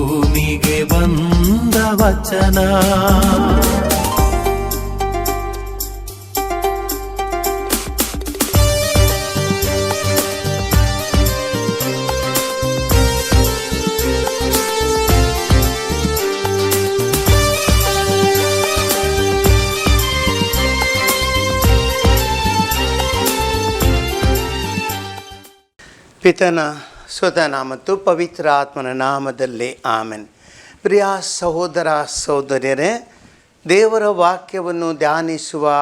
ಭೂಮಿಗೆ ಬಂದ ವಚನ ಪಿತನ ಸುತನ ಮತ್ತು ಪವಿತ್ರ ಆತ್ಮನ ನಾಮದಲ್ಲಿ ಆಮೆನ್. ಪ್ರಿಯ ಸಹೋದರ ಸಹೋದರಿಯರೇ, ದೇವರ ವಾಕ್ಯವನ್ನು ಧ್ಯಾನಿಸುವ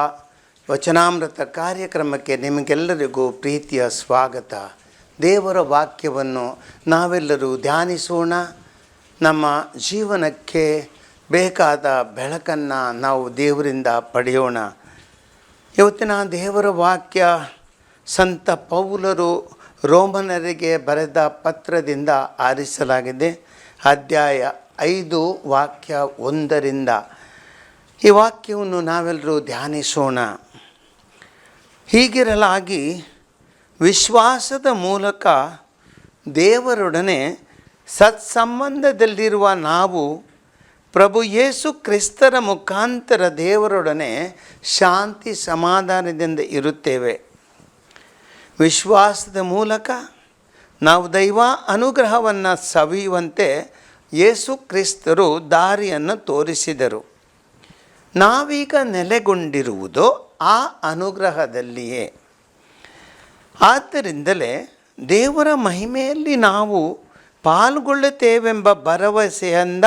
ವಚನಾಮೃತ ಕಾರ್ಯಕ್ರಮಕ್ಕೆ ನಿಮಗೆಲ್ಲರಿಗೂ ಪ್ರೀತಿಯ ಸ್ವಾಗತ. ದೇವರ ವಾಕ್ಯವನ್ನು ನಾವೆಲ್ಲರೂ ಧ್ಯಾನಿಸೋಣ. ನಮ್ಮ ಜೀವನಕ್ಕೆ ಬೇಕಾದ ಬೆಳಕನ್ನು ನಾವು ದೇವರಿಂದ ಪಡೆಯೋಣ. ಇವತ್ತಿನ ದೇವರ ವಾಕ್ಯ, ಸಂತ ಪೌಲರು ರೋಮನರಿಗೆ ಬರೆದ ಪತ್ರದಿಂದ ಆರಿಸಲಾಗಿದೆ. ಅಧ್ಯಾಯ ಐದು, ವಾಕ್ಯ ಒಂದರಿಂದ. ಈ ವಾಕ್ಯವನ್ನು ನಾವೆಲ್ಲರೂ ಧ್ಯಾನಿಸೋಣ. ಹೀಗಿರಲಾಗಿ ವಿಶ್ವಾಸದ ಮೂಲಕ ದೇವರೊಡನೆ ಸತ್ಸಂಬಂಧದಲ್ಲಿರುವ ನಾವು ಪ್ರಭು ಯೇಸು ಕ್ರಿಸ್ತರ ಮುಖಾಂತರ ದೇವರೊಡನೆ ಶಾಂತಿ ಸಮಾಧಾನದಿಂದ ಇರುತ್ತೇವೆ. ವಿಶ್ವಾಸದ ಮೂಲಕ ನಾವು ದೈವ ಅನುಗ್ರಹವನ್ನು ಸವಿಯುವಂತೆ ಯೇಸು ಕ್ರಿಸ್ತರು ದಾರಿಯನ್ನು ತೋರಿಸಿದರು. ನಾವೀಗ ನೆಲೆಗೊಂಡಿರುವುದು ಆ ಅನುಗ್ರಹದಲ್ಲಿಯೇ. ಆದ್ದರಿಂದಲೇ ದೇವರ ಮಹಿಮೆಯಲ್ಲಿ ನಾವು ಪಾಲ್ಗೊಳ್ಳುತ್ತೇವೆಂಬ ಭರವಸೆಯಿಂದ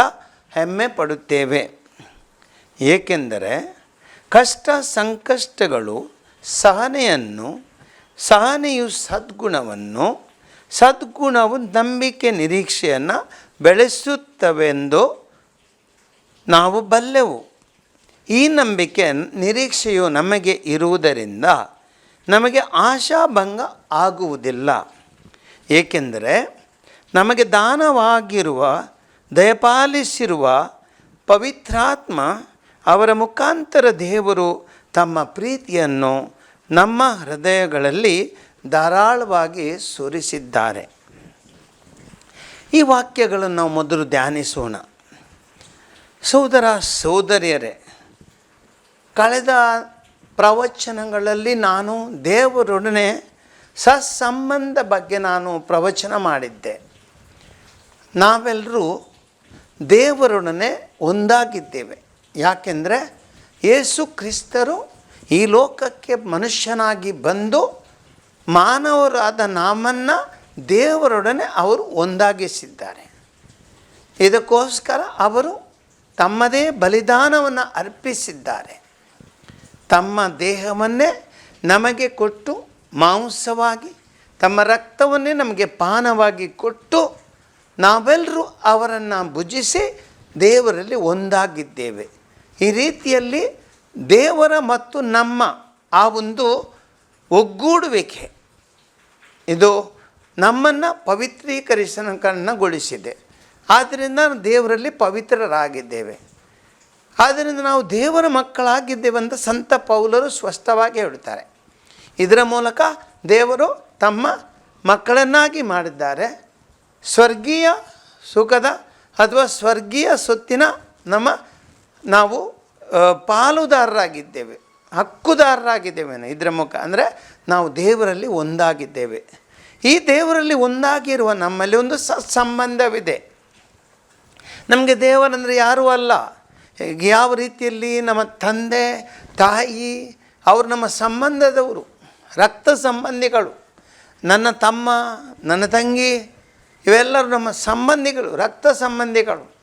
ಹೆಮ್ಮೆ ಪಡುತ್ತೇವೆ. ಏಕೆಂದರೆ ಕಷ್ಟ ಸಂಕಷ್ಟಗಳು ಸಹನೆಯನ್ನು ಸಹನೆಯು ಸದ್ಗುಣವನ್ನು, ಸದ್ಗುಣವು ನಂಬಿಕೆ ನಿರೀಕ್ಷೆಯನ್ನು ಬೆಳೆಸುತ್ತವೆಂದು ನಾವು ಬಲ್ಲೆವು. ಈ ನಂಬಿಕೆ ನಿರೀಕ್ಷೆಯು ನಮಗೆ ಇರುವುದರಿಂದ ನಮಗೆ ಆಶಾಭಂಗ ಆಗುವುದಿಲ್ಲ. ಏಕೆಂದರೆ ನಮಗೆ ದಾನವಾಗಿರುವ, ದಯಪಾಲಿಸಿರುವ ಪವಿತ್ರಾತ್ಮ ಅವರ ಮುಖಾಂತರ ದೇವರು ತಮ್ಮ ಪ್ರೀತಿಯನ್ನು ನಮ್ಮ ಹೃದಯಗಳಲ್ಲಿ ಧಾರಾಳವಾಗಿ ಸುರಿಸಿದ್ದಾರೆ. ಈ ವಾಕ್ಯಗಳನ್ನು ನಾವು ಮೊದಲು ಧ್ಯಾನಿಸೋಣ. ಸೋದರ ಸೋದರಿಯರೇ ಕಳೆದ ಪ್ರವಚನಗಳಲ್ಲಿ ನಾನು ದೇವರೊಡನೆ ಸತ್ಸಂಬಂಧ ಬಗ್ಗೆ ನಾನು ಪ್ರವಚನ ಮಾಡಿದ್ದೆ. ನಾವೆಲ್ಲರೂ ದೇವರೊಡನೆ ಒಂದಾಗಿದ್ದೇವೆ. ಯಾಕೆಂದರೆ ಯೇಸು ಕ್ರಿಸ್ತರು ಈ ಲೋಕಕ್ಕೆ ಮನುಷ್ಯನಾಗಿ ಬಂದು ಮಾನವರಾದ ನಮ್ಮನ್ನು ದೇವರೊಡನೆ ಅವರು ಒಂದಾಗಿಸಿದ್ದಾರೆ. ಇದಕ್ಕೋಸ್ಕರ ಅವರು ತಮ್ಮದೇ ಬಲಿದಾನವನ್ನು ಅರ್ಪಿಸಿದ್ದಾರೆ. ತಮ್ಮ ದೇಹವನ್ನೇ ನಮಗೆ ಕೊಟ್ಟು ಮಾಂಸವಾಗಿ, ತಮ್ಮ ರಕ್ತವನ್ನೇ ನಮಗೆ ಪಾನವಾಗಿ ಕೊಟ್ಟು ನಾವೆಲ್ಲರೂ ಅವರನ್ನು ಭುಜಿಸಿ ದೇವರಲ್ಲಿ ಒಂದಾಗಿದ್ದೇವೆ. ಈ ರೀತಿಯಲ್ಲಿ ದೇವರ ಮತ್ತು ನಮ್ಮ ಆ ಒಂದು ಒಗ್ಗೂಡುವಿಕೆ. ಇದು ನಮ್ಮನ್ನು ಪವಿತ್ರೀಕರಿಸನಗೊಳಿಸಿದೆ ಆದ್ದರಿಂದ ದೇವರಲ್ಲಿ ಪವಿತ್ರರಾಗಿದ್ದೇವೆ. ಆದ್ದರಿಂದ ನಾವು ದೇವರ ಮಕ್ಕಳಾಗಿದ್ದೇವೆ ಅಂತ ಸಂತ ಪೌಲರು ಸ್ಪಷ್ಟವಾಗಿ ಹೇಳುತ್ತಾರೆ ಇದರ ಮೂಲಕ ದೇವರು ತಮ್ಮ ಮಕ್ಕಳನ್ನಾಗಿ ಮಾಡಿದ್ದಾರೆ. ಸ್ವರ್ಗೀಯ ಸುಖದ ಅಥವಾ ಸ್ವರ್ಗೀಯ ಸೊತ್ತಿನ ನಮ್ಮ ನಾವು ಪಾಲುದಾರರಾಗಿದ್ದೇವೆ ಹಕ್ಕುದಾರರಾಗಿದ್ದೇವೆ ಇದರ ಮುಖ. ಅಂದರೆ ನಾವು ದೇವರಲ್ಲಿ ಒಂದಾಗಿದ್ದೇವೆ. ಈ ದೇವರಲ್ಲಿ ಒಂದಾಗಿರುವ ನಮ್ಮಲ್ಲಿ ಒಂದು ಸಂಬಂಧವಿದೆ. ನಮಗೆ ದೇವರಂದರೆ ಯಾರೂ ಅಲ್ಲ. ಯಾವ ರೀತಿಯಲ್ಲಿ ನಮ್ಮ ತಂದೆ, ತಾಯಿ, ಅವರು ನಮ್ಮ ಸಂಬಂಧದವರು, ರಕ್ತ ಸಂಬಂಧಿಗಳು, ನನ್ನ ತಮ್ಮ, ನನ್ನ ತಂಗಿ, ಇವೆಲ್ಲರೂ ನಮ್ಮ ಸಂಬಂಧಿಗಳು, ರಕ್ತ ಸಂಬಂಧಿಗಳು.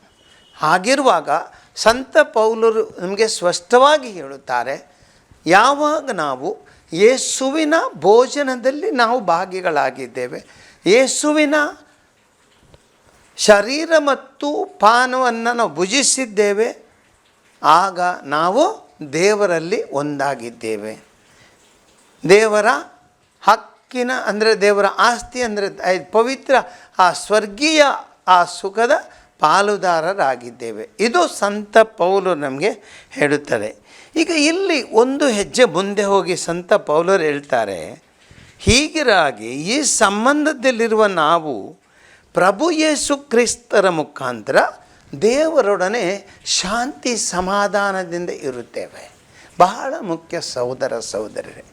ಹಾಗಿರುವಾಗ ಸಂತ ಪೌಲರು ನಮಗೆ ಸ್ಪಷ್ಟವಾಗಿ ಹೇಳುತ್ತಾರೆ, ಯಾವಾಗ ನಾವು ಯೇಸುವಿನ ಭೋಜನದಲ್ಲಿ ನಾವು ಭಾಗಿಗಳಾಗಿದ್ದೇವೆ, ಯೇಸುವಿನ ಶರೀರ ಮತ್ತು ಪಾನವನ್ನು ನಾವು ಭುಜಿಸಿದ್ದೇವೆ, ಆಗ ನಾವು ದೇವರಲ್ಲಿ ಒಂದಾಗಿದ್ದೇವೆ. ದೇವರ ಹಕ್ಕಿನ, ಅಂದರೆ ದೇವರ ಆಸ್ತಿ, ಅಂದರೆ ಪವಿತ್ರ, ಆ ಸ್ವರ್ಗೀಯ, ಆ ಸುಖದ ಪಾಲುದಾರರಾಗಿದ್ದೇವೆ. ಇದು ಸಂತ ಪೌಲು ನಮಗೆ ಹೇಳುತ್ತದೆ ಈಗ ಇಲ್ಲಿ ಒಂದು ಹೆಜ್ಜೆ ಮುಂದೆ ಹೋಗಿ ಸಂತ ಪೌಲರು ಹೇಳ್ತಾರೆ, ಹೀಗಿರಾಗಿ ಈ ಸಂಬಂಧದಲ್ಲಿರುವ ನಾವು ಪ್ರಭು ಯೇಸು ಕ್ರಿಸ್ತರ ಮುಖಾಂತರ ದೇವರೊಡನೆ ಶಾಂತಿ ಸಮಾಧಾನದಿಂದ ಇರುತ್ತೇವೆ. ಬಹಳ ಮುಖ್ಯ ಸಹೋದರ ಸಹೋದರರೇ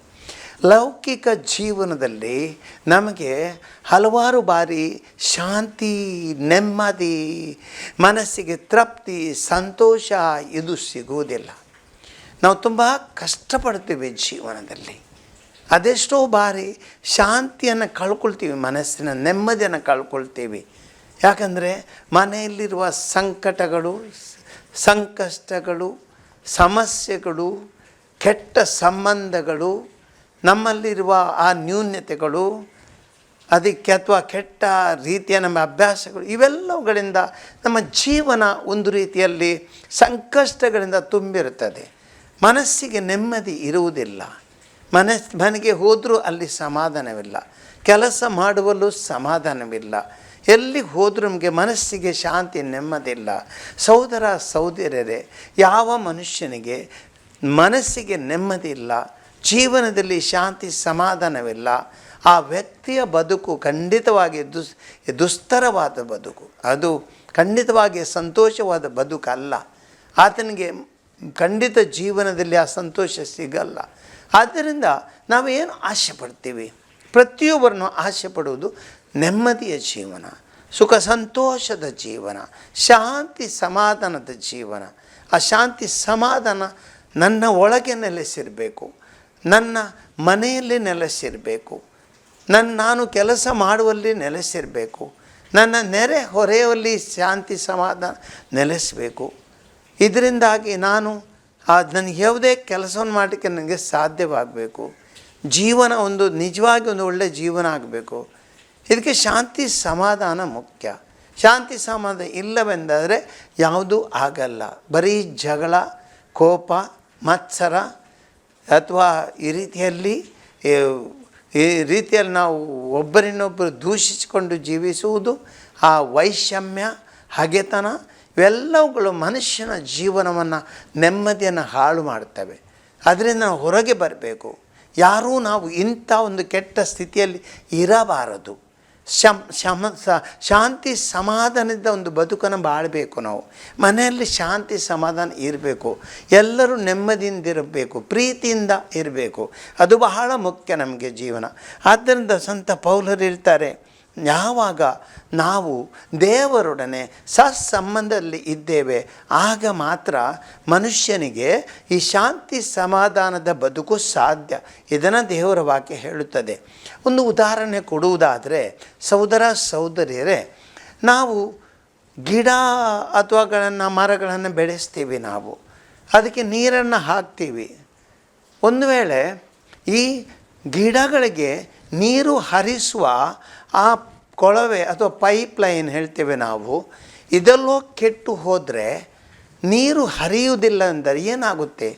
ಲೌಕಿಕ ಜೀವನದಲ್ಲಿ ನಮಗೆ ಹಲವಾರು ಬಾರಿ ಶಾಂತಿ, ನೆಮ್ಮದಿ, ಮನಸ್ಸಿಗೆ ತೃಪ್ತಿ, ಸಂತೋಷ ಇದು ಸಿಗುವುದಿಲ್ಲ. ನಾವು ತುಂಬ ಕಷ್ಟಪಡ್ತೀವಿ ಜೀವನದಲ್ಲಿ. ಅದೆಷ್ಟೋ ಬಾರಿ ಶಾಂತಿಯನ್ನು ಕಳ್ಕೊಳ್ತೀವಿ, ಮನಸ್ಸಿನ ನೆಮ್ಮದಿಯನ್ನು ಕಳ್ಕೊಳ್ತೀವಿ. ಯಾಕಂದರೆ ಮನೆಯಲ್ಲಿರುವ ಸಂಕಟಗಳು, ಸಂಕಷ್ಟಗಳು, ಸಮಸ್ಯೆಗಳು, ಕೆಟ್ಟ ಸಂಬಂಧಗಳು ನಮ್ಮಲ್ಲಿರುವ ಆ ನ್ಯೂನ್ಯತೆಗಳು, ಅದಕ್ಕೆ ಅಥವಾ ಕೆಟ್ಟ ರೀತಿಯ ನಮ್ಮ ಅಭ್ಯಾಸಗಳು, ಇವೆಲ್ಲವುಗಳಿಂದ ನಮ್ಮ ಜೀವನ ಒಂದು ರೀತಿಯಲ್ಲಿ ಸಂಕಷ್ಟಗಳಿಂದ ತುಂಬಿರುತ್ತದೆ. ಮನಸ್ಸಿಗೆ ನೆಮ್ಮದಿ ಇರುವುದಿಲ್ಲ. ಮನಸ್, ಮನೆಗೆ ಹೋದರೂ ಅಲ್ಲಿ ಸಮಾಧಾನವಿಲ್ಲ. ಕೆಲಸ ಮಾಡುವಲ್ಲೂ ಸಮಾಧಾನವಿಲ್ಲ. ಎಲ್ಲಿಗೆ ಹೋದರೂ ನಮಗೆ ಮನಸ್ಸಿಗೆ ಶಾಂತಿ ನೆಮ್ಮದಿಲ್ಲ ಸಹೋದರ ಸಹೋದರರೇ ಯಾವ ಮನುಷ್ಯನಿಗೆ ಮನಸ್ಸಿಗೆ ನೆಮ್ಮದಿ ಇಲ್ಲ ಜೀವನದಲ್ಲಿ ಶಾಂತಿ ಸಮಾಧಾನವಿಲ್ಲ. ಆ ವ್ಯಕ್ತಿಯ ಬದುಕು ಖಂಡಿತವಾಗಿ ದುಸ್, ದುಸ್ತರವಾದ ಬದುಕು. ಅದು ಖಂಡಿತವಾಗಿ ಸಂತೋಷವಾದ ಬದುಕಲ್ಲ. ಆತನಿಗೆ ಖಂಡಿತ ಜೀವನದಲ್ಲಿ ಆ ಸಂತೋಷ ಸಿಗಲ್ಲ. ಆದ್ದರಿಂದ ನಾವೇನು ಆಸೆ ಪಡ್ತೀವಿ ಪ್ರತಿಯೊಬ್ಬರನ್ನು ಆಸೆ ಪಡುವುದು ನೆಮ್ಮದಿಯ ಜೀವನ, ಸುಖ ಸಂತೋಷದ ಜೀವನ, ಶಾಂತಿ ಸಮಾಧಾನದ ಜೀವನ. ಆ ಶಾಂತಿ ಸಮಾಧಾನ ನನ್ನ ಒಳಗೆ ನೆಲೆಸಿರಬೇಕು. ನನ್ನ ಮನೆಯಲ್ಲಿ ನೆಲೆಸಿರಬೇಕು. ನನ್ನ ನಾನು ಕೆಲಸ ಮಾಡುವಲ್ಲಿ ನೆಲೆಸಿರಬೇಕು. ನನ್ನ ನೆರೆ ಹೊರೆಯಲ್ಲಿ ಶಾಂತಿ ಸಮಾಧಾನ ನೆಲೆಸಬೇಕು. ಇದರಿಂದಾಗಿ ನಾನು ನನಗೆ ಯಾವುದೇ ಕೆಲಸವನ್ನು ಮಾಡಲಿಕ್ಕೆ ನನಗೆ ಸಾಧ್ಯವಾಗಬೇಕು. ಜೀವನ ಒಂದು ನಿಜವಾಗಿ ಒಂದು ಒಳ್ಳೆಯ ಜೀವನ ಆಗಬೇಕು. ಇದಕ್ಕೆ ಶಾಂತಿ ಸಮಾಧಾನ ಮುಖ್ಯ. ಶಾಂತಿ ಸಮಾಧಾನ ಇಲ್ಲವೆಂದಾದರೆ ಯಾವುದೂ ಆಗಲ್ಲ. ಬರೀ ಜಗಳ, ಕೋಪ, ಮತ್ಸರ ಅಥವಾ ಈ ರೀತಿಯಲ್ಲಿ ಈ ರೀತಿಯಲ್ಲಿ ನಾವು ಒಬ್ಬರಿನ್ನೊಬ್ಬರು ದೂಷಿಸಿಕೊಂಡು ಜೀವಿಸುವುದು, ಆ ವೈಷಮ್ಯ, ಹಗೆತನ, ಇವೆಲ್ಲವುಗಳು ಮನುಷ್ಯನ ಜೀವನವನ್ನು ನೆಮ್ಮದಿಯನ್ನು ಹಾಳು ಮಾಡ್ತವೆ ಅದರಿಂದ ಹೊರಗೆ ಬರಬೇಕು. ಯಾರೂ ನಾವು ಇಂಥ ಒಂದು ಕೆಟ್ಟ ಸ್ಥಿತಿಯಲ್ಲಿ ಇರಬಾರದು. ಶಮ್, ಶಮ, ಸ, ಶಾಂತಿ ಸಮಾಧಾನದ ಒಂದು ಬದುಕನ್ನು ಬಾಳಬೇಕು ನಾವು. ಮನೆಯಲ್ಲಿ ಶಾಂತಿ ಸಮಾಧಾನ ಇರಬೇಕು. ಎಲ್ಲರೂ ನೆಮ್ಮದಿಯಿಂದ ಇರಬೇಕು, ಪ್ರೀತಿಯಿಂದ ಇರಬೇಕು. ಅದು ಬಹಳ ಮುಖ್ಯ ನಮಗೆ ಜೀವನ. ಆದ್ದರಿಂದ ಸಂತ ಪೌಲರು ಇರ್ತಾರೆ ಯಾವಾಗ ನಾವು ದೇವರೊಡನೆ ಸತ್ಸಂಬಂಧದಲ್ಲಿ ಇದ್ದೇವೆ, ಆಗ ಮಾತ್ರ ಮನುಷ್ಯನಿಗೆ ಈ ಶಾಂತಿ ಸಮಾಧಾನದ ಬದುಕು ಸಾಧ್ಯ. ಇದನ್ನು ದೇವರ ವಾಕ್ಯ ಹೇಳುತ್ತದೆ. ಒಂದು ಉದಾಹರಣೆ ಕೊಡುವುದಾದರೆ, ಸಹೋದರ ಸಹೋದರಿಯರೇ, ನಾವು ಗಿಡ ಅಥವಾಗಳನ್ನು, ಮರಗಳನ್ನು ಬೆಳೆಸ್ತೀವಿ ನಾವು. ಅದಕ್ಕೆ ನೀರನ್ನು ಹಾಕ್ತೀವಿ. ಒಂದು ವೇಳೆ ಈ ಗಿಡಗಳಿಗೆ ನೀರು ಹರಿಸುವ ಆ ಕೊಳವೆ ಅಥವಾ ಪೈಪ್ ಲೈನ್ ಹೇಳ್ತೇವೆ ನಾವು, ಇದೆಲ್ಲೋ ಕೆಟ್ಟು ಹೋದರೆ ನೀರು ಹರಿಯುವುದಿಲ್ಲ ಅಂದರೆ ಏನಾಗುತ್ತೆ?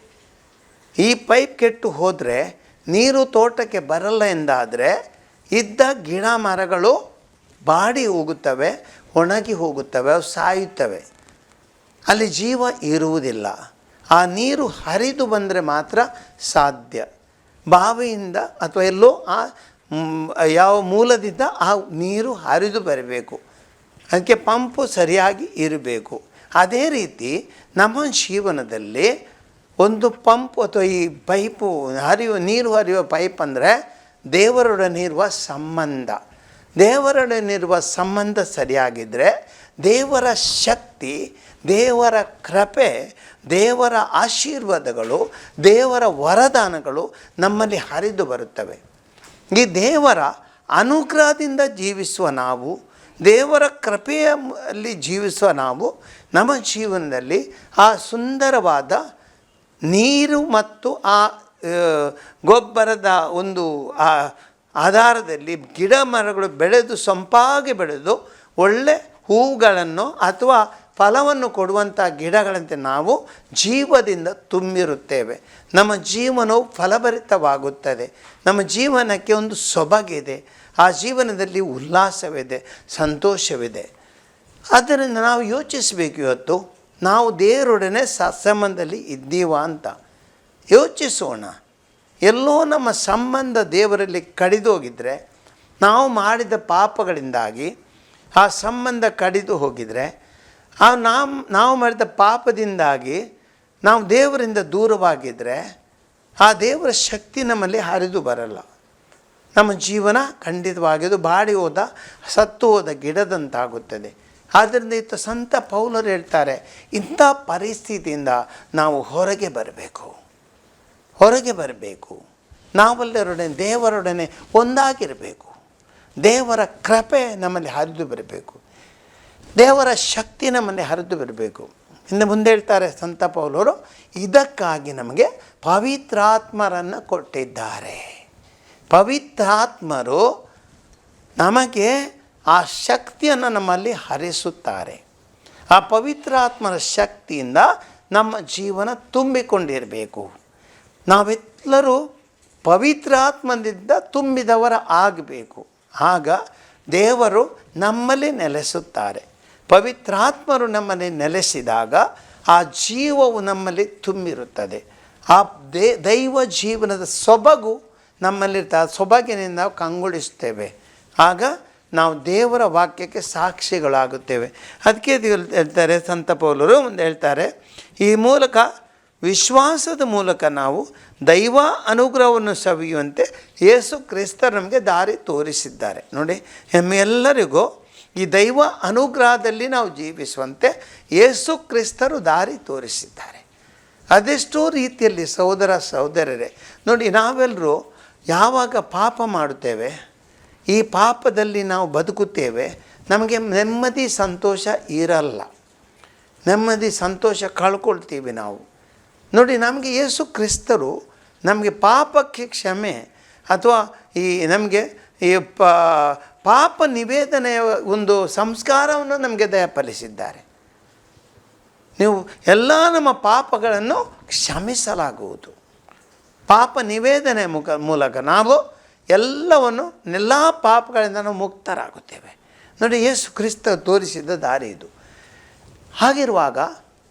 ಈ ಪೈಪ್ ಕೆಟ್ಟು ಹೋದರೆ ನೀರು ತೋಟಕ್ಕೆ ಬರಲ್ಲ ಎಂದಾದರೆ ಇದ್ದ ಗಿಡ ಮರಗಳು ಬಾಡಿ ಹೋಗುತ್ತವೆ, ಒಣಗಿ ಹೋಗುತ್ತವೆ, ಅವು ಸಾಯುತ್ತವೆ. ಅಲ್ಲಿ ಜೀವ ಇರುವುದಿಲ್ಲ. ಆ ನೀರು ಹರಿದು ಬಂದರೆ ಮಾತ್ರ ಸಾಧ್ಯ. ಬಾವಿಯಿಂದ ಅಥವಾ ಎಲ್ಲೋ ಆ ಯಾವ ಮೂಲದಿಂದ ಆ ನೀರು ಹರಿದು ಬರಬೇಕು. ಅದಕ್ಕೆ ಪಂಪು ಸರಿಯಾಗಿ ಇರಬೇಕು. ಅದೇ ರೀತಿ ನಮ್ಮ ಜೀವನದಲ್ಲಿ ಒಂದು ಪಂಪ್ ಅಥವಾ ಈ ಪೈಪು ಹರಿಯುವ ನೀರು ಹರಿಯುವ ಪೈಪ್ ಅಂದರೆ ದೇವರೊಡನೆ ಇರುವ ಸಂಬಂಧ. ದೇವರೊಡನಿರುವ ಸಂಬಂಧ ಸರಿಯಾಗಿದ್ದರೆ ದೇವರ ಶಕ್ತಿ, ದೇವರ ಕೃಪೆ, ದೇವರ ಆಶೀರ್ವಾದಗಳು, ದೇವರ ವರದಾನಗಳು ನಮ್ಮಲ್ಲಿ ಹರಿದು ಬರುತ್ತವೆ. ಈ ದೇವರ ಅನುಗ್ರಹದಿಂದ ಜೀವಿಸುವ ನಾವು, ದೇವರ ಕೃಪೆಯಲ್ಲಿ ಜೀವಿಸುವ ನಾವು, ನಮ್ಮ ಜೀವನದಲ್ಲಿ ಆ ಸುಂದರವಾದ ನೀರು ಮತ್ತು ಆ ಗೊಬ್ಬರದ ಒಂದು ಆ, ಆಧಾರದಲ್ಲಿ ಗಿಡ ಮರಗಳು ಬೆಳೆದು, ಸೊಂಪಾಗಿ ಬೆಳೆದು ಒಳ್ಳೆ ಹೂಗಳನ್ನು ಅಥವಾ ಫಲವನ್ನು ಕೊಡುವಂಥ ಗಿಡಗಳಂತೆ ನಾವು ಜೀವದಿಂದ ತುಂಬಿರುತ್ತೇವೆ. ನಮ್ಮ ಜೀವನವು ಫಲಭರಿತವಾಗುತ್ತದೆ. ನಮ್ಮ ಜೀವನಕ್ಕೆ ಒಂದು ಸೊಬಗಿದೆ. ಆ ಜೀವನದಲ್ಲಿ ಉಲ್ಲಾಸವಿದೆ, ಸಂತೋಷವಿದೆ. ಆದ್ದರಿಂದ ನಾವು ಯೋಚಿಸಬೇಕು ಇವತ್ತು, ನಾವು ದೇವರೊಡನೆ ಸತ್ಸಂಬಂಧದಲ್ಲಿ ಇದ್ದೀವ ಅಂತ. ಯೋಚಿಸೋಣ. ಎಲ್ಲೋ ನಮ್ಮ ಸಂಬಂಧ ದೇವರಲ್ಲಿ ಕಡಿದೋಗಿದ್ದರೆ ನಾವು ಮಾಡಿದ ಪಾಪಗಳಿಂದಾಗಿ ಆ ಸಂಬಂಧ ಕಡಿದು ಹೋಗಿದರೆ, ಆ ನಾವು ನಾವು ಮಾಡಿದ ಪಾಪದಿಂದಾಗಿ ನಾವು ದೇವರಿಂದ ದೂರವಾಗಿದ್ದರೆ ಆ ದೇವರ ಶಕ್ತಿ ನಮ್ಮಲ್ಲಿ ಹರಿದು ಬರಲ್ಲ. ನಮ್ಮ ಜೀವನ ಖಂಡಿತವಾಗಿದ್ದು ಬಾಡಿ ಹೋದ, ಸತ್ತು ಹೋದ ಗಿಡದಂತಾಗುತ್ತದೆ. ಆದ್ದರಿಂದ ಇತ್ತ ಸಂತ ಪೌಲರು ಹೇಳ್ತಾರೆ, ಇಂಥ ಪರಿಸ್ಥಿತಿಯಿಂದ ನಾವು ಹೊರಗೆ ಬರಬೇಕು. ಹೊರಗೆ ಬರಬೇಕು. ನಾವೆಲ್ಲರೊಡನೆ ದೇವರೊಡನೆ ಒಂದಾಗಿರಬೇಕು. ದೇವರ ಕೃಪೆ ನಮ್ಮಲ್ಲಿ ಹರಿದು ಬರಬೇಕು. ದೇವರ ಶಕ್ತಿ ನಮ್ಮಲ್ಲಿ ಹರಿದು ಬರಬೇಕು. ಇನ್ನು ಮುಂದೆ ಹೇಳ್ತಾರೆ ಸಂತ ಪೌಲವರು ಇದಕ್ಕಾಗಿ ನಮಗೆ ಪವಿತ್ರಾತ್ಮರನ್ನು ಕೊಟ್ಟಿದ್ದಾರೆ. ಪವಿತ್ರಾತ್ಮರು ನಮಗೆ ಆ ಶಕ್ತಿಯನ್ನು ನಮ್ಮಲ್ಲಿ ಹರಿಸುತ್ತಾರೆ. ಆ ಪವಿತ್ರಾತ್ಮರ ಶಕ್ತಿಯಿಂದ ನಮ್ಮ ಜೀವನ ತುಂಬಿಕೊಂಡಿರಬೇಕು. ನಾವೆಲ್ಲರೂ ಪವಿತ್ರಾತ್ಮದಿಂದ ತುಂಬಿದವರ ಆಗಬೇಕು. ಆಗ ದೇವರು ನಮ್ಮಲ್ಲಿ ನೆಲೆಸುತ್ತಾರೆ. ಪವಿತ್ರಾತ್ಮರು ನಮ್ಮಲ್ಲಿ ನೆಲೆಸಿದಾಗ ಆ ಜೀವವು ನಮ್ಮಲ್ಲಿ ತುಂಬಿರುತ್ತದೆ. ಆ ದೇ, ದೈವ ಜೀವನದ ಸೊಬಗು ನಮ್ಮಲ್ಲಿ ಆ ಸೊಬಗಿನಿಂದ ನಾವು ಕಂಗೊಳಿಸ್ತೇವೆ. ಆಗ ನಾವು ದೇವರ ವಾಕ್ಯಕ್ಕೆ ಸಾಕ್ಷಿಗಳಾಗುತ್ತೇವೆ. ಅದಕ್ಕೆ ಹೇಳ್ತಾರೆ ಸಂತ ಪೌಲರು ಮುಂದೆ ಹೇಳ್ತಾರೆ, ಈ ಮೂಲಕ ವಿಶ್ವಾಸದ ಮೂಲಕ ನಾವು ದೈವ ಅನುಗ್ರಹವನ್ನು ಸವಿಯುವಂತೆ ಯೇಸು ಕ್ರಿಸ್ತರು ನಮಗೆ ದಾರಿ ತೋರಿಸಿದ್ದಾರೆ. ನೋಡಿ ನಮ್ಮೆಲ್ಲರಿಗೂ ಈ ದೈವ ಅನುಗ್ರಹದಲ್ಲಿ ನಾವು ಜೀವಿಸುವಂತೆ ಯೇಸು ಕ್ರಿಸ್ತರು ದಾರಿ ತೋರಿಸಿದ್ದಾರೆ. ಅದೆಷ್ಟೋ ರೀತಿಯಲ್ಲಿ ಸಹೋದರ ಸಹೋದರರೇ, ನೋಡಿ, ನಾವೆಲ್ಲರೂ ಯಾವಾಗ ಪಾಪ ಮಾಡುತ್ತೇವೆ, ಈ ಪಾಪದಲ್ಲಿ ನಾವು ಬದುಕುತ್ತೇವೆ, ನಮಗೆ ನೆಮ್ಮದಿ, ಸಂತೋಷ ಇರಲ್ಲ. ನೆಮ್ಮದಿ, ಸಂತೋಷ ಕಳ್ಕೊಳ್ತೀವಿ ನಾವು. ನೋಡಿ, ನಮಗೆ ಯೇಸು ಕ್ರಿಸ್ತರು ನಮಗೆ ಪಾಪಕ್ಕೆ ಕ್ಷಮೆ ಅಥವಾ ಈ ನಮಗೆ ಈ ಪಾಪ ನಿವೇದನೆಯ ಒಂದು ಸಂಸ್ಕಾರವನ್ನು ನಮಗೆ ದಯಪಾಲಿಸಿದ್ದಾರೆ. ನೀವು ಎಲ್ಲ ನಮ್ಮ ಪಾಪಗಳನ್ನು ಕ್ಷಮಿಸಲಾಗುವುದು. ಪಾಪ ನಿವೇದನೆ ಮುಖ, ಮೂಲಕ ನಾವು ಎಲ್ಲವನ್ನು ಎಲ್ಲ ಪಾಪಗಳಿಂದ ನಾವು ಮುಕ್ತರಾಗುತ್ತೇವೆ. ನೋಡಿ, ಯೇಸು ಕ್ರಿಸ್ತ ತೋರಿಸಿದ ದಾರಿ ಇದು. ಹಾಗಿರುವಾಗ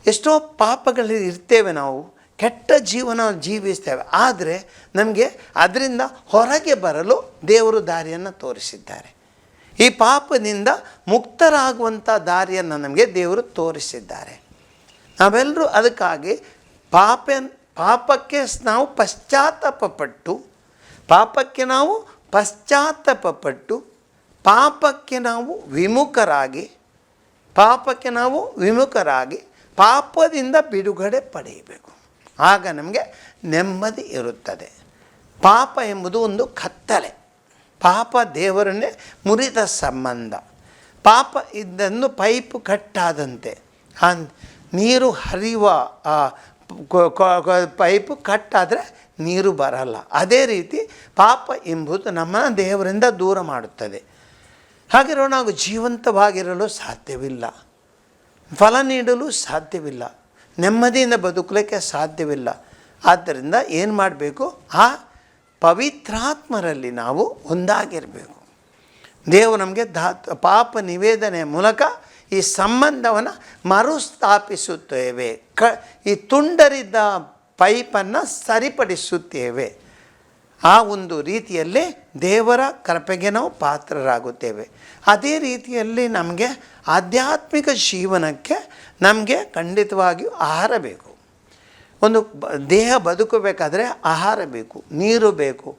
ಎಷ್ಟೋ ಪಾಪಗಳಲ್ಲಿ ಇರ್ತೇವೆ ನಾವು, ಕೆಟ್ಟ ಜೀವನ ಜೀವಿಸ್ತೇವೆ. ಆದರೆ ನಮಗೆ ಅದರಿಂದ ಹೊರಗೆ ಬರಲು ದೇವರು ದಾರಿಯನ್ನು ತೋರಿಸಿದ್ದಾರೆ. ಈ ಪಾಪದಿಂದ ಮುಕ್ತರಾಗುವಂಥ ದಾರಿಯನ್ನು ನಮಗೆ ದೇವರು ತೋರಿಸಿದ್ದಾರೆ. ನಾವೆಲ್ಲರೂ ಅದಕ್ಕಾಗಿ ಪಾಪ ಪಾಪಕ್ಕೆ ನಾವು ಪಶ್ಚಾತ್ತಾಪಪಟ್ಟು, ಪಾಪಕ್ಕೆ ನಾವು ಪಶ್ಚಾತ್ತಾಪಪಟ್ಟು, ಪಾಪಕ್ಕೆ ನಾವು ವಿಮುಖರಾಗಿ, ಪಾಪಕ್ಕೆ ನಾವು ವಿಮುಖರಾಗಿ ಪಾಪದಿಂದ ಬಿಡುಗಡೆ ಪಡೆಯಬೇಕು. ಆಗ ನಮಗೆ ನೆಮ್ಮದಿ ಇರುತ್ತದೆ. ಪಾಪ ಎಂಬುದು ಒಂದು ಕತ್ತಲೆ. ಪಾಪ ದೇವರನ್ನೇ ಮುರಿದ ಸಂಬಂಧ. ಪಾಪ ಇದನ್ನು ಪೈಪು ಕಟ್ಟಾದಂತೆ. ನೀರು ಹರಿಯುವ ಪೈಪು ಕಟ್ಟಾದರೆ ನೀರು ಬರಲ್ಲ. ಅದೇ ರೀತಿ ಪಾಪ ಎಂಬುದು ನಮ್ಮನ್ನು ದೇವರಿಂದ ದೂರ ಮಾಡುತ್ತದೆ. ಹಾಗಿರೋ ನಾವು ಜೀವಂತವಾಗಿರಲು ಸಾಧ್ಯವಿಲ್ಲ. ಫಲ ನೀಡಲು ಸಾಧ್ಯವಿಲ್ಲ. ನೆಮ್ಮದಿಯಿಂದ ಬದುಕಲಿಕ್ಕೆ ಸಾಧ್ಯವಿಲ್ಲ. ಆದ್ದರಿಂದ ಏನು ಮಾಡಬೇಕು? ಆ ಪವಿತ್ರಾತ್ಮರಲ್ಲಿ ನಾವು ಒಂದಾಗಿರಬೇಕು. ದೇವರು ನಮಗೆ ಧಾತ್ ಪಾಪ ನಿವೇದನೆಯ ಮೂಲಕ ಈ ಸಂಬಂಧವನ್ನು ಮರುಸ್ಥಾಪಿಸುತ್ತೇವೆ. ಕ, ಈ ತುಂಡರಿದ್ದ ಪೈಪನ್ನು ಸರಿಪಡಿಸುತ್ತೇವೆ. ಆ ಒಂದು ರೀತಿಯಲ್ಲಿ ದೇವರ ಕೃಪೆಗೆ ನಾವು ಪಾತ್ರರಾಗುತ್ತೇವೆ. ಅದೇ ರೀತಿಯಲ್ಲಿ ನಮಗೆ ಆಧ್ಯಾತ್ಮಿಕ ಜೀವನಕ್ಕೆ ನಮಗೆ ಖಂಡಿತವಾಗಿಯೂ ಆಹಾರ ಬೇಕು. ಒಂದು ದೇಹ ಬದುಕಬೇಕಾದ್ರೆ ಆಹಾರ ಬೇಕು, ನೀರು ಬೇಕು,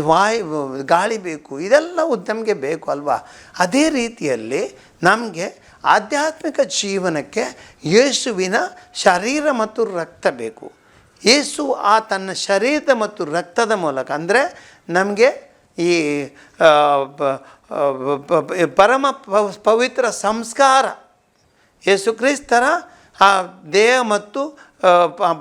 ವಾಯು, ಗಾಳಿ ಬೇಕು ಇದೆಲ್ಲ ನಮಗೆ ಬೇಕು ಅಲ್ವಾ? ಅದೇ ರೀತಿಯಲ್ಲಿ ನಮಗೆ ಆಧ್ಯಾತ್ಮಿಕ ಜೀವನಕ್ಕೆ ಯೇಸುವಿನ ಶರೀರ ಮತ್ತು ರಕ್ತ ಬೇಕು. ಯೇಸು ಆ ತನ್ನ ಶರೀರದ ಮತ್ತು ರಕ್ತದ ಮೂಲಕ, ಅಂದರೆ ನಮಗೆ ಈ ಪರಮ ಪವಿತ್ರ ಸಂಸ್ಕಾರ. ಯೇಸು ಕ್ರಿಸ್ತರ ಆ ದೇಹ ಮತ್ತು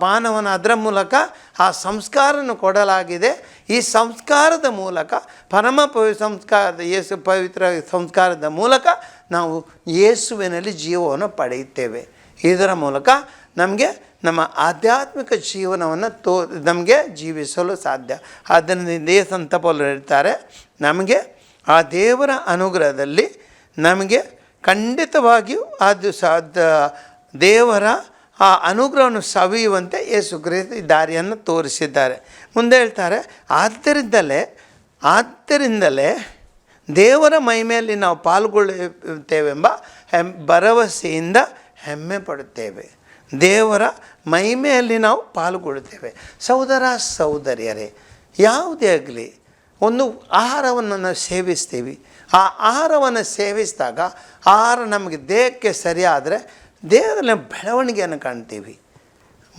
ಮಾನವನ ಅದರ ಮೂಲಕ ಆ ಸಂಸ್ಕಾರವನ್ನು ಕೊಡಲಾಗಿದೆ. ಈ ಸಂಸ್ಕಾರದ ಮೂಲಕ, ಪರಮ ಪವಿ, ಸಂಸ್ಕಾರದ ಯೇಸು ಪವಿತ್ರ ಸಂಸ್ಕಾರದ ಮೂಲಕ ನಾವು ಯೇಸುವಿನಲ್ಲಿ ಜೀವವನ್ನು ಪಡೆಯುತ್ತೇವೆ. ಇದರ ಮೂಲಕ ನಮಗೆ ನಮ್ಮ ಆಧ್ಯಾತ್ಮಿಕ ಜೀವನವನ್ನು ತೋ, ನಮಗೆ ಜೀವಿಸಲು ಸಾಧ್ಯ. ಆದ್ದರಿಂದ ಇದೇ ಸಂತಪಲ್ಲರು ಹೇಳ್ತಾರೆ, ನಮಗೆ ಆ ದೇವರ ಅನುಗ್ರಹದಲ್ಲಿ ನಮಗೆ ಖಂಡಿತವಾಗಿಯೂ ಅದು ಸಾಧ್ಯ ದೇವರ ಆ ಅನುಗ್ರಹವನ್ನು ಸವಿಯುವಂತೆ ಯೇಸು ದಾರಿಯನ್ನು ತೋರಿಸಿದ್ದಾರೆ. ಮುಂದೆ ಹೇಳ್ತಾರೆ, ಆದ್ದರಿಂದಲೇ ಆದ್ದರಿಂದಲೇ ದೇವರ ಮೈಮೇಲೆ ನಾವು ಪಾಲ್ಗೊಳ್ಳುತ್ತೇವೆಂಬ ಹೆಮ್, ಭರವಸೆಯಿಂದ ಹೆಮ್ಮೆ ಪಡುತ್ತೇವೆ. ದೇವರ ಮಹಿಮೆಯಲ್ಲಿ ನಾವು ಪಾಲ್ಗೊಳ್ಳುತ್ತೇವೆ. ಸಹೋದರ ಸಹೋದರಿಯರೇ, ಯಾವುದೇ ಆಗಲಿ, ಒಂದು ಆಹಾರವನ್ನು ನಾವು ಸೇವಿಸ್ತೀವಿ. ಆ ಆಹಾರವನ್ನು ಸೇವಿಸಿದಾಗ ಆಹಾರ ನಮಗೆ ದೇಹಕ್ಕೆ ಸರಿಯಾದರೆ ದೇಹದಲ್ಲಿ ಬೆಳವಣಿಗೆಯನ್ನು ಕಾಣ್ತೀವಿ.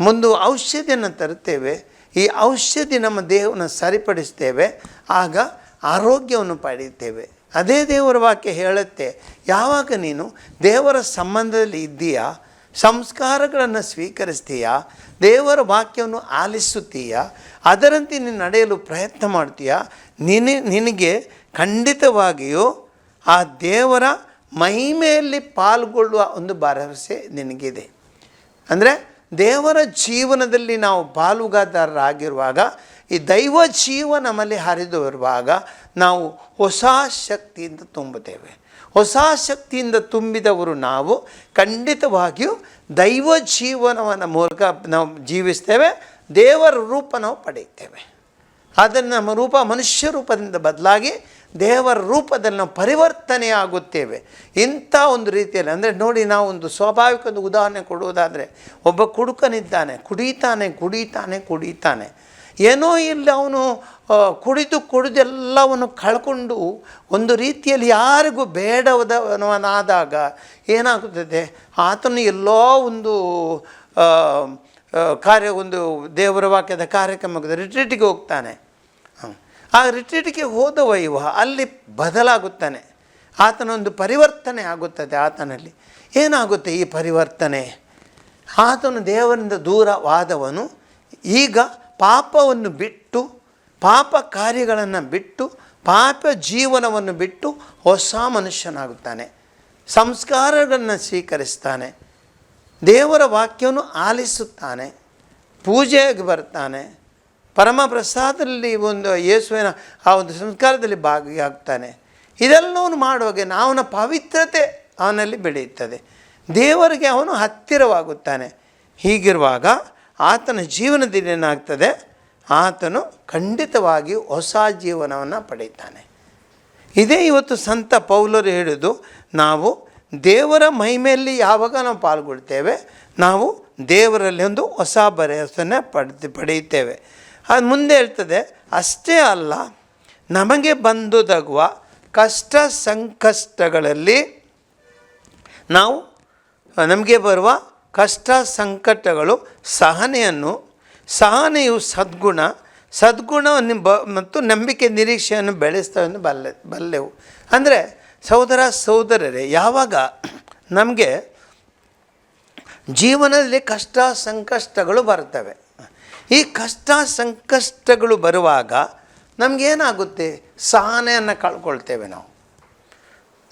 ಮುಂದೆ ಔಷಧಿಯನ್ನು ತರುತ್ತೇವೆ. ಈ ಔಷಧಿ ನಮ್ಮ ದೇಹವನ್ನು ಸರಿಪಡಿಸ್ತೇವೆ. ಆಗ ಆರೋಗ್ಯವನ್ನು ಪಡೆಯುತ್ತೇವೆ. ಅದೇ ದೇವರ ವಾಕ್ಯ ಹೇಳುತ್ತೆ, ಯಾವಾಗ ನೀನು ದೇವರ ಸಂಬಂಧದಲ್ಲಿ ಇದ್ದೀಯಾ ಸಂಸ್ಕಾರಗಳನ್ನು ಸ್ವೀಕರಿಸ್ತೀಯಾ, ದೇವರ ವಾಕ್ಯವನ್ನು ಆಲಿಸುತ್ತೀಯಾ, ಅದರಂತೆ ನೀನು ನಡೆಯಲು ಪ್ರಯತ್ನ ಮಾಡ್ತೀಯಾ ನಿನ ನಿನಗೆ ಖಂಡಿತವಾಗಿಯೂ ಆ ದೇವರ ಮಹಿಮೆಯಲ್ಲಿ ಪಾಲ್ಗೊಳ್ಳುವ ಒಂದು ಭರವಸೆ ನಿನಗಿದೆ. ಅಂದರೆ ದೇವರ ಜೀವನದಲ್ಲಿ ನಾವು ಪಾಲುಗಾರರಾಗಿರುವಾಗ ಈ ದೈವ ಜೀವ ನಮ್ಮಲ್ಲಿ ಹರಿದು ಬರುವಾಗ ನಾವು ಹೊಸ ಶಕ್ತಿಯಿಂದ ತುಂಬುತ್ತೇವೆ. ಹೊಸ ಶಕ್ತಿಯಿಂದ ತುಂಬಿದವರು ನಾವು. ಖಂಡಿತವಾಗಿಯೂ ದೈವ ಜೀವನವನ್ನು ಮೂಲಕ ನಾವು ಜೀವಿಸ್ತೇವೆ. ದೇವರ ರೂಪ ನಾವು ಪಡೆಯುತ್ತೇವೆ. ಆದರೆ ನಮ್ಮ ರೂಪ ಮನುಷ್ಯ ರೂಪದಿಂದ ಬದಲಾಗಿ ದೇವರ ರೂಪದಲ್ಲಿ ನಾವು ಪರಿವರ್ತನೆ ಆಗುತ್ತೇವೆ. ಇಂಥ ಒಂದು ರೀತಿಯಲ್ಲಿ ಅಂದರೆ ನೋಡಿ ನಾವು ಒಂದು ಸ್ವಾಭಾವಿಕ ಒಂದು ಉದಾಹರಣೆ ಕೊಡುವುದಾದರೆ, ಒಬ್ಬ ಕುಡುಕನಿದ್ದಾನೆ, ಕುಡಿತಾನೆ ಕುಡಿತಾನೆ ಕುಡಿತಾನೆ. ಏನೋ ಇಲ್ಲಿ ಅವನು ಕುಡಿದು ಕುಡಿದೆಲ್ಲವನ್ನು ಕಳ್ಕೊಂಡು ಒಂದು ರೀತಿಯಲ್ಲಿ ಯಾರಿಗೂ ಬೇಡವದವನಾದಾಗ ಏನಾಗುತ್ತದೆ? ಆತನು ಎಲ್ಲೋ ಒಂದು ಕಾರ್ಯ, ಒಂದು ದೇವರ ವಾಕ್ಯದ ಕಾರ್ಯಕ್ರಮಕ್ಕೆ ರಿಟ್ರೀಟಿಗೆ ಹೋಗ್ತಾನೆ. ಆ ರಿಟ್ರೀಟಿಗೆ ಹೋದ ವೈವ ಅಲ್ಲಿ ಬದಲಾಗುತ್ತಾನೆ. ಆತನೊಂದು ಪರಿವರ್ತನೆ ಆಗುತ್ತದೆ ಆತನಲ್ಲಿ. ಏನಾಗುತ್ತೆ ಈ ಪರಿವರ್ತನೆ? ಆತನು ದೇವರಿಂದ ದೂರವಾದವನು. ಈಗ ಪಾಪವನ್ನು ಬಿಟ್ಟು, ಪಾಪ ಕಾರ್ಯಗಳನ್ನು ಬಿಟ್ಟು, ಪಾಪ ಜೀವನವನ್ನು ಬಿಟ್ಟು ಹೊಸ ಮನುಷ್ಯನಾಗುತ್ತಾನೆ. ಸಂಸ್ಕಾರಗಳನ್ನು ಸ್ವೀಕರಿಸ್ತಾನೆ. ದೇವರ ವಾಕ್ಯವನ್ನು ಆಲಿಸುತ್ತಾನೆ. ಪೂಜೆಗೆ ಬರ್ತಾನೆ. ಪರಮ ಪ್ರಸಾದದಲ್ಲಿ ಒಂದು ಯೇಸುವಿನ ಆ ಒಂದು ಸಂಸ್ಕಾರದಲ್ಲಿ ಭಾಗಿಯಾಗ್ತಾನೆ. ಇದೆಲ್ಲವನ್ನು ಮಾಡುವಾಗ ಅವನ ಪವಿತ್ರತೆ ಅವನಲ್ಲಿ ಬೆಳೆಯುತ್ತದೆ. ದೇವರಿಗೆ ಅವನು ಹತ್ತಿರವಾಗುತ್ತಾನೆ. ಹೀಗಿರುವಾಗ ಆತನ ಜೀವನದಲ್ಲಿ ಏನಾಗ್ತದೆ? ಆತನು ಖಂಡಿತವಾಗಿ ಹೊಸ ಜೀವನವನ್ನು ಪಡೆಯುತ್ತಾನೆ. ಇದೇ ಇವತ್ತು ಸಂತ ಪೌಲರು ಹೇಳಿದು ನಾವು ದೇವರ ಮಹಿಮೆಯಲ್ಲಿ ಯಾವಾಗ ನಾವು ಪಾಲ್ಗೊಳ್ತೇವೆ? ನಾವು ದೇವರಲ್ಲಿ ಒಂದು ಹೊಸ ಭರವಸೆಯನ್ನು ಪಡೆದು, ಪಡೆಯುತ್ತೇವೆ. ಅದು ಮುಂದೆ ಹೇಳ್ತದೆ, ಅಷ್ಟೇ ಅಲ್ಲ, ನಮಗೆ ಬಂದುದಗುವ ಕಷ್ಟ ಸಂಕಷ್ಟಗಳಲ್ಲಿ ನಾವು ನಮಗೆ ಬರುವ ಕಷ್ಟ ಸಂಕಟಗಳು ಸಹನೆಯನ್ನು, ಸಹನೆಯು ಸದ್ಗುಣ ಸದ್ಗುಣವನ್ನು ಬ, ಮತ್ತು ನಂಬಿಕೆ ನಿರೀಕ್ಷೆಯನ್ನು ಬೆಳೆಸ್ತವೆ ಎಂದು ಬಲ್ಲೆ, ಬಲ್ಲೆವು. ಅಂದರೆ ಸಹೋದರ ಸಹೋದರರೇ, ಯಾವಾಗ ನಮಗೆ ಜೀವನದಲ್ಲಿ ಕಷ್ಟ ಸಂಕಷ್ಟಗಳು ಬರ್ತವೆ. ಈ ಕಷ್ಟ ಸಂಕಷ್ಟಗಳು ಬರುವಾಗ ನಮಗೇನಾಗುತ್ತೆ? ಸಹನೆಯನ್ನು ಕಳ್ಕೊಳ್ತೇವೆ ನಾವು.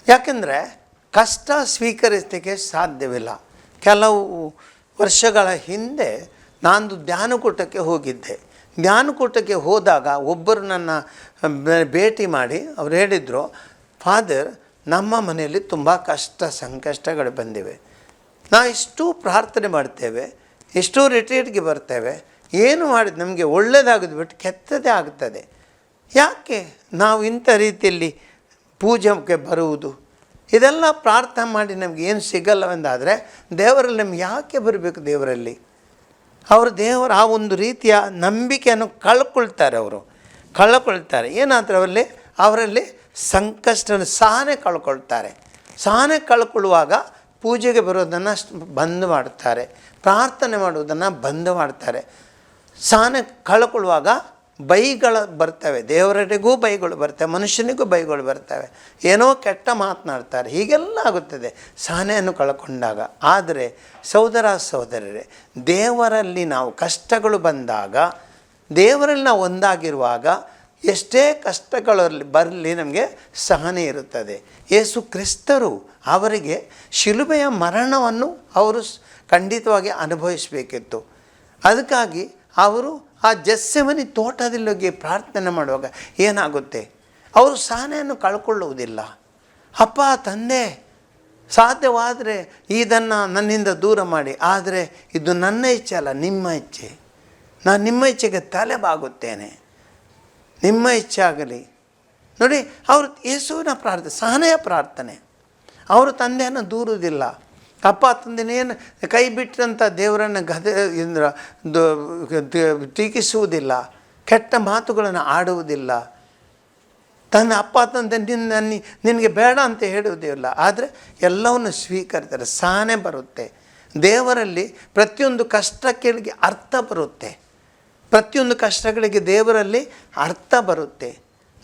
ಯಾಕೆಂದರೆ ಕಷ್ಟ ಸ್ವೀಕರಿಸಲಿಕ್ಕೆ ಸಾಧ್ಯವಿಲ್ಲ. ಕೆಲವು ವರ್ಷಗಳ ಹಿಂದೆ ನಾನು ಧ್ಯಾನಕೂಟಕ್ಕೆ ಹೋಗಿದ್ದೆ. ಜ್ಞಾನಕೂಟಕ್ಕೆ ಹೋದಾಗ ಒಬ್ಬರು ನನ್ನ ಭೇಟಿ ಮಾಡಿ ಅವ್ರು ಹೇಳಿದರು, ಫಾದರ್, ನಮ್ಮ ಮನೆಯಲ್ಲಿ ತುಂಬ ಕಷ್ಟ ಸಂಕಷ್ಟಗಳು ಬಂದಿವೆ. ನಾ ಇಷ್ಟು ಪ್ರಾರ್ಥನೆ ಮಾಡ್ತೇವೆ ಇಷ್ಟು ರಿಟ್ರೀಟ್ಗೆ ಬರ್ತೇವೆ. ಏನು ಮಾಡಿದ ನಮಗೆ ಒಳ್ಳೆಯದಾಗೋದು ಬಿಟ್ಟು ಕೆತ್ತದೇ ಆಗ್ತದೆ. ಯಾಕೆ? ನಾವು ಇಂಥ ರೀತಿಯಲ್ಲಿ ಪೂಜೆಗೆ ಬರುವುದು ಇದೆಲ್ಲ ಪ್ರಾರ್ಥನೆ ಮಾಡಿ ನಮ್ಗೆ ಏನು ಸಿಗಲ್ಲವೆಂದಾದರೆ, ದೇವರಲ್ಲಿ ನಮ್ಗೆ ಯಾಕೆ ಬರಬೇಕು ದೇವರಲ್ಲಿ? ಅವರು ದೇವರ ಆ ಒಂದು ರೀತಿಯ ನಂಬಿಕೆಯನ್ನು ಕಳ್ಕೊಳ್ತಾರೆ ಅವರು. ಕಳ್ಕೊಳ್ತಾರೆ. ಏನಾದರೂ ಅವರಲ್ಲಿ ಅವರಲ್ಲಿ ಸಂಕಷ್ಟ ಸಹನೆ ಕಳ್ಕೊಳ್ತಾರೆ. ಸಹನೆ ಕಳ್ಕೊಳ್ಳುವಾಗ ಪೂಜೆಗೆ ಬರೋದನ್ನು ಬಂದ್ ಮಾಡ್ತಾರೆ. ಪ್ರಾರ್ಥನೆ ಮಾಡುವುದನ್ನು ಬಂದ್ ಮಾಡ್ತಾರೆ. ಸಹನೆ ಕಳ್ಕೊಳ್ಳುವಾಗ ಬೈಗಳ ಬರ್ತವೆ. ದೇವರಿಗೂ ಬೈಗಳು ಬರ್ತವೆ, ಮನುಷ್ಯನಿಗೂ ಬೈಗಳು ಬರ್ತವೆ. ಏನೋ ಕೆಟ್ಟ ಮಾತನಾಡ್ತಾರೆ. ಹೀಗೆಲ್ಲ ಆಗುತ್ತದೆ. ಸಹನೆಯನ್ನು ಕಳ್ಕೊಂಡಾಗ. ಆದರೆ ಸಹೋದರ ಸಹೋದರರೇ, ದೇವರಲ್ಲಿ ನಾವು ಕಷ್ಟಗಳು ಬಂದಾಗ, ದೇವರಲ್ಲಿ ನಾವು ಒಂದಾಗಿರುವಾಗ ಎಷ್ಟೇ ಕಷ್ಟಗಳಲ್ಲಿ ಬರಲಿ ನಮಗೆ ಸಹನೆ ಇರುತ್ತದೆ. ಯೇಸು ಕ್ರಿಸ್ತರು ಅವರಿಗೆ ಶಿಲುಬೆಯ ಮರಣವನ್ನು ಅವರು ಖಂಡಿತವಾಗಿ ಅನುಭವಿಸಬೇಕಿತ್ತು. ಅದಕ್ಕಾಗಿ ಅವರು ಆ ಜಸ್ಸೆಮನಿ ತೋಟದಲ್ಲಿ ಹೋಗಿ ಪ್ರಾರ್ಥನೆ ಮಾಡುವಾಗ ಏನಾಗುತ್ತೆ? ಅವರು ಸಹನೆಯನ್ನು ಕಳ್ಕೊಳ್ಳುವುದಿಲ್ಲ. ಅಪ್ಪ, ತಂದೆ, ಸಾಧ್ಯವಾದರೆ ಇದನ್ನು ನನ್ನಿಂದ ದೂರ ಮಾಡಿ. ಆದರೆ ಇದು ನನ್ನ ಇಚ್ಛೆ ಅಲ್ಲ, ನಿಮ್ಮ ಇಚ್ಛೆ. ನಾನು ನಿಮ್ಮ ಇಚ್ಛೆಗೆ ತಲೆ ಬಾಗುತ್ತೇನೆ ನಿಮ್ಮ ಇಚ್ಛೆ ಆಗಲಿ. ನೋಡಿ, ಅವರು ಯೇಸುವಿನ ಪ್ರಾರ್ಥನೆ, ಸಹನೆಯ ಪ್ರಾರ್ಥನೆ. ಅವರು ತಂದೆಯನ್ನು ದೂರುವುದಿಲ್ಲ. ಅಪ್ಪ ತಂದೆನೇನು ಕೈ ಬಿಟ್ಟಂಥ ದೇವರನ್ನು ಗದೆ ಟೀಕಿಸುವುದಿಲ್ಲ, ಕೆಟ್ಟ ಮಾತುಗಳನ್ನು ಆಡುವುದಿಲ್ಲ. ತನ್ನ ಅಪ್ಪ ತಂದೆ ನಿನ್ನ ನಿನಗೆ ಬೇಡ ಅಂತ ಹೇಳುವುದಿಲ್ಲ ಆದರೆ ಎಲ್ಲವನ್ನು ಸ್ವೀಕರಿಸ್ತಾರೆ ಸಹನೆ ಬರುತ್ತೆ. ದೇವರಲ್ಲಿ ಪ್ರತಿಯೊಂದು ಕಷ್ಟಗಳಿಗೆ ಅರ್ಥ ಬರುತ್ತೆ. ಪ್ರತಿಯೊಂದು ಕಷ್ಟಗಳಿಗೆ ದೇವರಲ್ಲಿ ಅರ್ಥ ಬರುತ್ತೆ.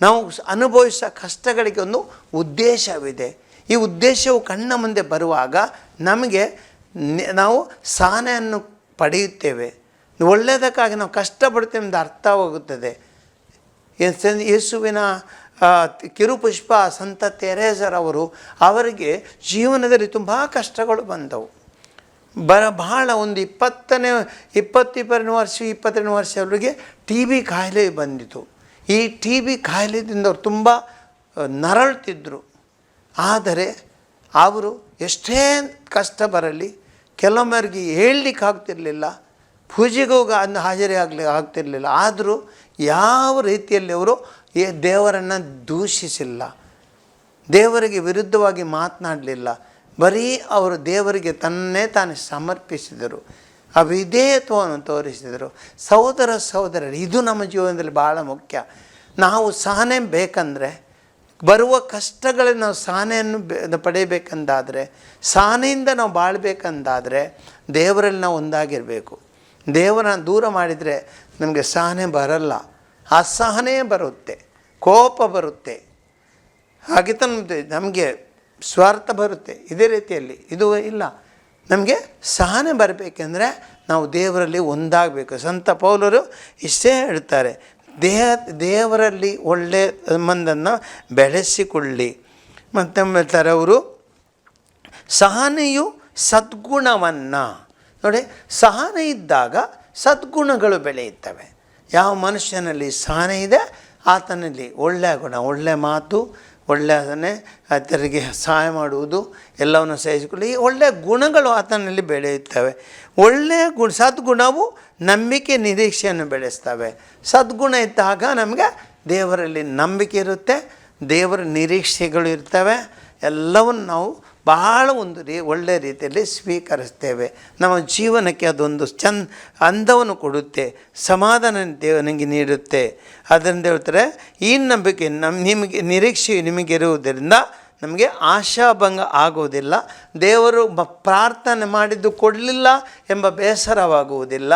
ನಾವು ಅನುಭವಿಸೋ ಕಷ್ಟಗಳಿಗೆ ಒಂದು ಉದ್ದೇಶವಿದೆ. ಈ ಉದ್ದೇಶವು ಕಣ್ಣ ಮುಂದೆ ಬರುವಾಗ ನಮಗೆ ನಾವು ಸಹನೆಯನ್ನು ಪಡೆಯುತ್ತೇವೆ. ಒಳ್ಳೆಯದಕ್ಕಾಗಿ ನಾವು ಕಷ್ಟಪಡ್ತೇವೆ ಎಂದು ಅರ್ಥವಾಗುತ್ತದೆ. ಯೇಸು- ಯೇಸುವಿನ ಕಿರುಪುಷ್ಪ ಸಂತ ತೆರೇಸರವರು ಅವರಿಗೆ ಜೀವನದಲ್ಲಿ ತುಂಬ ಕಷ್ಟಗಳು ಬಂದವು. ಬರ ಬಹಳ ಒಂದು ಇಪ್ಪತ್ತನೇ ಇಪ್ಪತ್ತಿಪ್ಪತ್ತನೇ ವರ್ಷ ಇಪ್ಪತ್ತೆರಡನೇ ವರ್ಷ ಅವರಿಗೆ ಟಿ ಬಿ ಕಾಯಿಲೆ ಬಂದಿತು. ಈ ಟಿ ಬಿ ಕಾಯಿಲೆಯಿಂದ ಅವರು ತುಂಬ ಆ, ನರಳ್ತಿದ್ದರು ಆದರೆ ಅವರು ಎಷ್ಟೇ ಕಷ್ಟ ಬರಲಿ, ಕೆಲವೊಮ್ಮರಿಗೆ ಹೇಳಲಿಕ್ಕೆ ಆಗ್ತಿರಲಿಲ್ಲ ಪೂಜೆಗೂ ಅನ್ನ ಹಾಜರಿ ಆಗಲಿ, ಆಗ್ತಿರಲಿಲ್ಲ. ಆದರೂ ಯಾವ ರೀತಿಯಲ್ಲಿ ಅವರು ಈ ದೇವರನ್ನು ದೂಷಿಸಿಲ್ಲ. ದೇವರಿಗೆ ವಿರುದ್ಧವಾಗಿ ಮಾತನಾಡಲಿಲ್ಲ. ಬರೀ ಅವರು ದೇವರಿಗೆ ತನ್ನೇ ತಾನೇ ಸಮರ್ಪಿಸಿದರು. ಆ ವಿಧೇಯತ್ವವನ್ನು ತೋರಿಸಿದರು. ಸಹೋದರ ಸಹೋದರರು, ಇದು ನಮ್ಮ ಜೀವನದಲ್ಲಿ ಭಾಳ ಮುಖ್ಯ. ನಾವು ಸಹನೆ ಬೇಕಂದರೆ ಬರುವ ಕಷ್ಟಗಳನ್ನು ನಾವು ಸಹನೆಯನ್ನು ಪಡೆಯಬೇಕಂದಾದರೆ ಸಹನೆಯಿಂದ ನಾವು ಬಾಳಬೇಕಂದಾದರೆ ದೇವರಲ್ಲಿ ನಾವು ಒಂದಾಗಿರಬೇಕು. ದೇವರನ್ನ ದೂರ ಮಾಡಿದರೆ ನಮಗೆ ಸಹನೆ ಬರಲ್ಲ. ಅಸಹನೆ ಬರುತ್ತೆ. ಕೋಪ ಬರುತ್ತೆ. ಹಾಗೆ ತನ್ನ ನಮಗೆ ಸ್ವಾರ್ಥ ಬರುತ್ತೆ. ಇದೇ ರೀತಿಯಲ್ಲಿ. ಇದು ಇಲ್ಲ. ನಮಗೆ ಸಹನೆ ಬರಬೇಕೆಂದರೆ ನಾವು ದೇವರಲ್ಲಿ ಒಂದಾಗಬೇಕು. ಸಂತ ಪೌಲರು ಇಷ್ಟೇ ಹೇಳ್ತಾರೆ. ದೇಹ ದೇವರಲ್ಲಿ ಒಳ್ಳೆ ಸಂಬಂಧನ ಬೆಳೆಸಿಕೊಳ್ಳಿ. ಮತ್ತೊಮ್ಮೆ ಅವರು, ಸಹನೆಯು ಸದ್ಗುಣವನ್ನು. ನೋಡಿ, ಸಹನೆ ಇದ್ದಾಗ ಸದ್ಗುಣಗಳು ಬೆಳೆಯುತ್ತವೆ. ಯಾವ ಮನುಷ್ಯನಲ್ಲಿ ಸಹನೆ ಇದೆ, ಆತನಲ್ಲಿ ಒಳ್ಳೆಯ ಗುಣ ಒಳ್ಳೆಯ ಮಾತು ಒಳ್ಳೆಯದನ್ನೇ ಆತರಿಗೆ ಸಹಾಯ ಮಾಡುವುದು, ಎಲ್ಲವನ್ನು ಸಹಿಸಿಕೊಳ್ಳಿ. ಒಳ್ಳೆಯ ಗುಣಗಳು ಆತನಲ್ಲಿ ಬೆಳೆಯುತ್ತವೆ. ಒಳ್ಳೆಯ ಗುಣ, ಸದ್ಗುಣವು ನಂಬಿಕೆ ನಿರೀಕ್ಷೆಯನ್ನು ಬೆಳೆಸ್ತವೆ. ಸದ್ಗುಣ ಇದ್ದಾಗ ನಮಗೆ ದೇವರಲ್ಲಿ ನಂಬಿಕೆ ಇರುತ್ತೆ, ದೇವರ ನಿರೀಕ್ಷೆಗಳು ಇರ್ತವೆ. ಎಲ್ಲವನ್ನು ನಾವು ಬಹಳ ಒಂದು ರೀ ಒಳ್ಳೆಯ ರೀತಿಯಲ್ಲಿ ಸ್ವೀಕರಿಸ್ತೇವೆ. ನಮ್ಮ ಜೀವನಕ್ಕೆ ಅದೊಂದು ಚಂದ ಅಂದವನ್ನು ಕೊಡುತ್ತೆ, ಸಮಾಧಾನ ದೇವನಿಗೆ ನೀಡುತ್ತೆ. ಅದರಿಂದ ಹೇಳ್ತಾರೆ, ಈ ನಂಬಿಕೆ ನಮ್ಮ ನಿಮಗೆ ನಿರೀಕ್ಷೆ ನಿಮಗಿರುವುದರಿಂದ ನಮಗೆ ಆಶಾಭಂಗ ಆಗುವುದಿಲ್ಲ ದೇವರು ಮ- ಪ್ರಾರ್ಥನೆ ಮಾಡಿದ್ದು ಕೊಡಲಿಲ್ಲ ಎಂಬ ಬೇಸರವಾಗುವುದಿಲ್ಲ.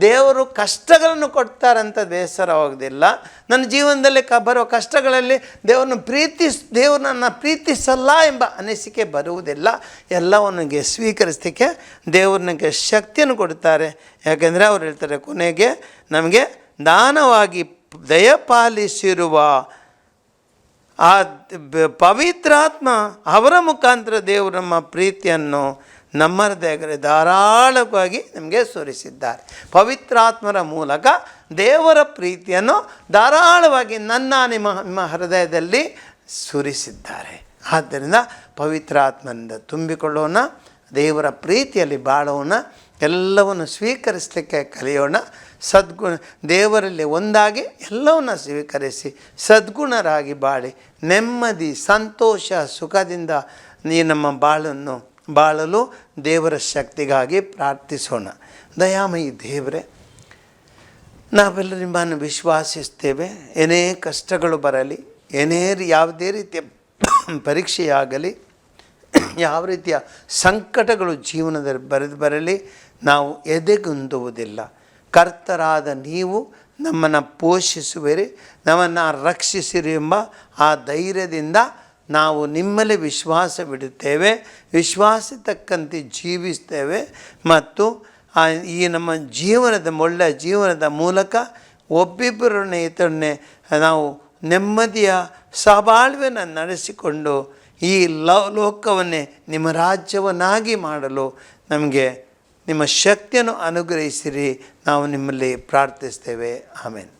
ದೇವರು ಕಷ್ಟಗಳನ್ನು ಕೊಡ್ತಾರಂತ ಬೇಸರವಾಗುವುದಿಲ್ಲ. ನನ್ನ ಜೀವನದಲ್ಲಿ ಕ ಬರೋ ಕಷ್ಟಗಳಲ್ಲಿ ದೇವರನ್ನು ಪ್ರೀತಿಸ್ ದೇವರು ಪ್ರೀತಿಸಲ್ಲ ಎಂಬ ಅನಿಸಿಕೆ ಬರುವುದಿಲ್ಲ. ಎಲ್ಲವನ್ನಿಗೆ ಸ್ವೀಕರಿಸಲಿಕ್ಕೆ ದೇವರು ನನಗೆ ಶಕ್ತಿಯನ್ನು ಕೊಡ್ತಾರೆ ಯಾಕೆಂದರೆ ಅವ್ರು ಹೇಳ್ತಾರೆ ಕೊನೆಗೆ ನಮಗೆ ದಾನವಾಗಿ ದಯಪಾಲಿಸಿರುವ ಆ ಪವಿತ್ರಾತ್ಮ ಅವರ ಮುಖಾಂತರ ದೇವರು ನಮ್ಮ ಪ್ರೀತಿಯನ್ನು ಧಾರಾಳವಾಗಿ ನಮಗೆ ಸುರಿಸಿದ್ದಾರೆ. ಪವಿತ್ರಾತ್ಮರ ಮೂಲಕ ದೇವರ ಪ್ರೀತಿಯನ್ನು ಧಾರಾಳವಾಗಿ ನನ್ನ ನಿಮ್ಮ ನಿಮ್ಮ ಹೃದಯದಲ್ಲಿ ಸುರಿಸಿದ್ದಾರೆ. ಆದ್ದರಿಂದ ಪವಿತ್ರಾತ್ಮನಿಂದ ತುಂಬಿಕೊಳ್ಳೋಣ, ದೇವರ ಪ್ರೀತಿಯಲ್ಲಿ ಬಾಳೋಣ, ಎಲ್ಲವನ್ನು ಸ್ವೀಕರಿಸಲಿಕ್ಕೆ ಕಲಿಯೋಣ, ಸದ್ಗುಣ ದೇವರಲ್ಲಿ ಒಂದಾಗಿ ಎಲ್ಲವನ್ನು ಸ್ವೀಕರಿಸಿ ಸದ್ಗುಣರಾಗಿ ಬಾಳಿ ನೆಮ್ಮದಿ, ಸಂತೋಷ, ಸುಖದಿಂದ ನೀ ನಮ್ಮ ಬಾಳನ್ನು ಬಾಳಲು ದೇವರ ಶಕ್ತಿಗಾಗಿ ಪ್ರಾರ್ಥಿಸೋಣ. ದಯಾಮಯಿ ದೇವರೇ ನಾವೆಲ್ಲ ನಿಮ್ಮನ್ನು ವಿಶ್ವಾಸಿಸ್ತೇವೆ. ಏನೇ ಕಷ್ಟಗಳು ಬರಲಿ, ಏನೇ ಯಾವುದೇ ರೀತಿಯ ಪರೀಕ್ಷೆಯಾಗಲಿ, ಯಾವ ರೀತಿಯ ಸಂಕಟಗಳು ಜೀವನದಲ್ಲಿ ಬರೆದು ಬರಲಿ, ನಾವು ಎದೆಗುಂದುವುದಿಲ್ಲ. ಕರ್ತರಾದ ನೀವು ನಮ್ಮನ್ನು ಪೋಷಿಸುವಿರಿ, ನಮ್ಮನ್ನು ರಕ್ಷಿಸಿರಿ ಎಂಬ ಆ ಧೈರ್ಯದಿಂದ ನಾವು ನಿಮ್ಮಲ್ಲಿ ವಿಶ್ವಾಸವಿಡುತ್ತೇವೆ ವಿಶ್ವಾಸ ತಕ್ಕಂತೆ ಜೀವಿಸ್ತೇವೆ ಮತ್ತು ಈ ನಮ್ಮ ಜೀವನದ ಒಳ್ಳೆಯ ಜೀವನದ ಮೂಲಕ ಒಬ್ಬಿಬ್ಬರನ್ನೇ ಇತರನ್ನೇ ನಾವು ನೆಮ್ಮದಿಯ ಸಬಾಳ್ವೆಯನ್ನು ನಡೆಸಿಕೊಂಡು ಈ ಲೋಕವನ್ನೇ ನಿಮ್ಮ ರಾಜ್ಯವನ್ನಾಗಿ ಮಾಡಲು ನಮಗೆ ನಿಮ್ಮ ಶಕ್ತಿಯನ್ನು ಅನುಗ್ರಹಿಸಿರಿ. ನಾವು ನಿಮ್ಮಲ್ಲಿ ಪ್ರಾರ್ಥಿಸ್ತೇವೆ. ಆಮೇಲೆ